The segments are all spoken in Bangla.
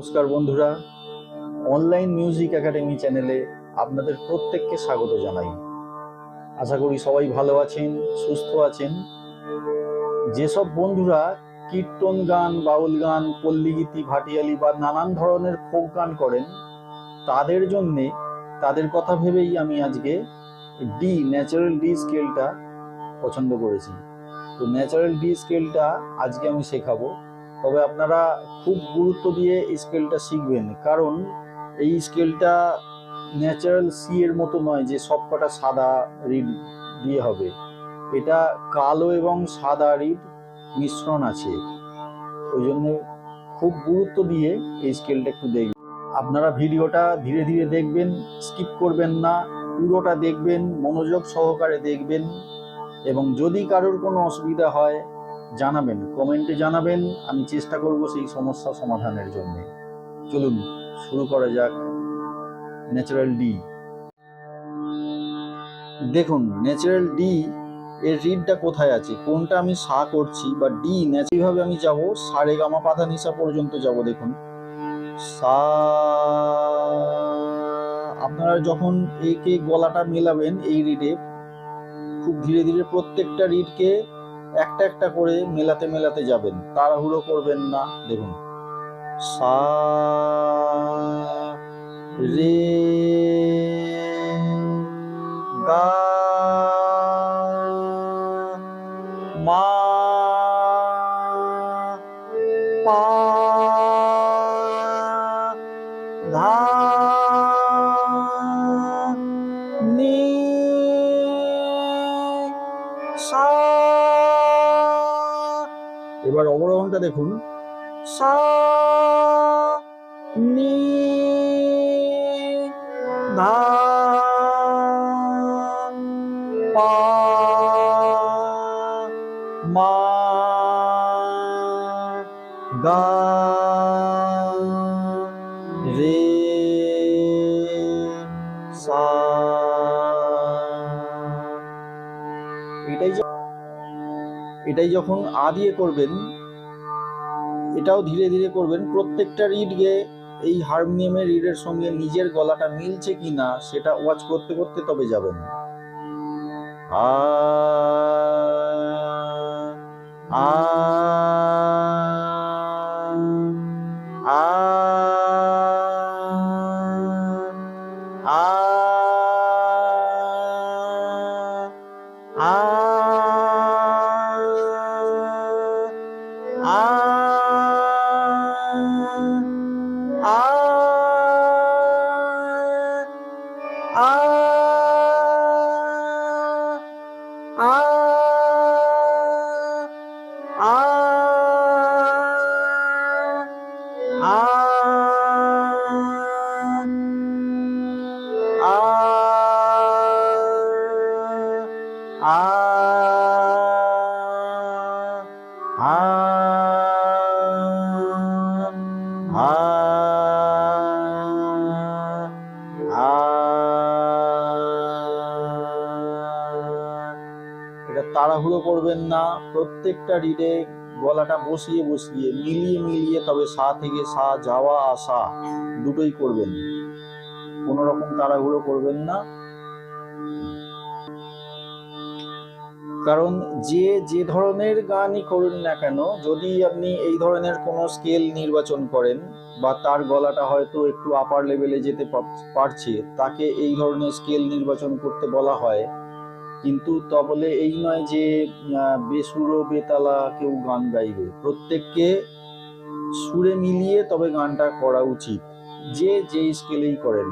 নমস্কার বন্ধুরা, অনলাইন মিউজিক একাডেমি চ্যানেলে আপনাদের প্রত্যেককে স্বাগত জানাই। আশা করি সবাই ভালো আছেন, সুস্থ আছেন। যেসব বন্ধুরা কীর্তন গান, বাউল গান, পল্লীগীতি, ভাটিয়ালি বা নানান ধরনের ফোক গান করেন, তাদের জন্যে তাদের কথা ভেবেই আমি আজকে ডি, ন্যাচারাল ডি স্কেলটা পছন্দ করেছি। তো ন্যাচারাল ডি স্কেলটা আজকে আমি শেখাবো। তবে আপনারা খুব গুরুত্ব দিয়ে স্কেলটা শিখবেন। কারণ এই স্কেলটা ন্যাচারাল সি এর মতো নয় যে সবকটা সাদা রিড দিয়ে হবে। এটা কালো এবং সাদা রিড মিশ্রণ আছে। ওই জন্য খুব গুরুত্ব দিয়ে এই স্কেলটা একটু দেখবেন। আপনারা ভিডিওটা ধীরে ধীরে দেখবেন স্কিপ করবেন না, পুরোটা দেখবেন, মনোযোগ সহকারে দেখবেন এবং যদি কারোর কোনো অসুবিধা হয় জানাবেন, কমেন্টে জানাবেন, আমি চেষ্টা করব সেই সমস্যা সমাধানের জন্য। চলুন, শুরু করা যাক ন্যাচারাল ডি। দেখুন, ন্যাচারাল ডি এর রিডটা কোথায় আছে? কোনটা আমি সা করছি বা ডি ন্যাচারালিভাবে আমি যাব? সারে গামা পাধা নিশা পর্যন্ত যাব, দেখুন। সা আপনারা যখন একে গলাটা মেলাবেন এই রিডে, খুব ধীরে ধীরে প্রত্যেকটা রিডকে একটা একটা করে মেলাতে মেলাতে যাবেন, তাড়াহুড়ো করবেন না, দেখুন। সা, রে মা ধা, নি, সা এবার অবরোহণটা দেখুন। সা নি ধা পা মা রে সা। এটাই যখন আ দিয়ে করবেন, এটাও ধীরে ধীরে করবেন, প্রত্যেকটা রিডকে এই হারমোনিয়ামের রিডের সঙ্গে নিজের গলাটা মিলছে কিনা, সেটা ওয়াচ করতে করতে তবে যাবেন। আ Ah. তাড়াহুড়ো করবেন না, প্রত্যেকটা রিডে গলাটা বসিয়ে বসিয়ে, মিলিয়ে মিলিয়ে তবে সা থেকে সা যাওয়া আসা দুটোই করবেন। কোনো রকম তাড়াহুড়ো করবেন না। কারণ যে যে ধরনের গানই করুন না কেন, যদি আপনি এই ধরনের কোনো স্কেল নির্বাচন করেন বা তার গলাটা হয়তো একটু আপার লেভেলে যেতে পারছে, তাকে এই ধরনের স্কেল নির্বাচন করতে বলা হয় কিন্তু তা বলে এই নয় যে বেসুরো, বেতালা কেউ গান গাইবে। প্রত্যেককে সুরে মিলিয়ে তবে গানটা করা উচিত। যে যে স্কেলেই করেন।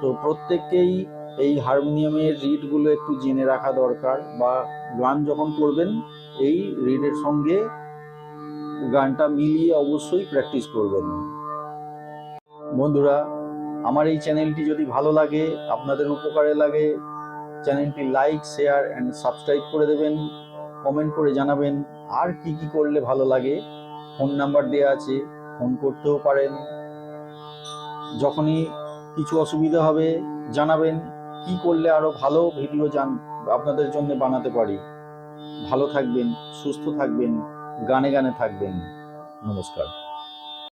তো প্রত্যেককেই এই হারমোনিয়ামের রিডগুলো একটু জেনে রাখা দরকার বা গান যখন করবেন, এই রিডের সঙ্গে গানটা মিলিয়ে অবশ্যই প্র্যাকটিস করবেন। বন্ধুরা, আমার এই চ্যানেলটি যদি ভালো লাগে, আপনাদের উপকারে লাগে চ্যানেলটি লাইক শেয়ার অ্যান্ড সাবস্ক্রাইব করে দেবেন কমেন্ট করে জানাবেন আর কি কি করলে ভালো লাগে। ফোন নাম্বার দেওয়া আছে, ফোন করতেও পারেন। যখনই কিছু অসুবিধা হবে, জানাবেন, কি করলে আরও ভালো ভিডিও জান, আপনাদের জন্য বানাতে পারি। ভালো থাকবেন, সুস্থ থাকবেন, গানে গানে থাকবেন। নমস্কার।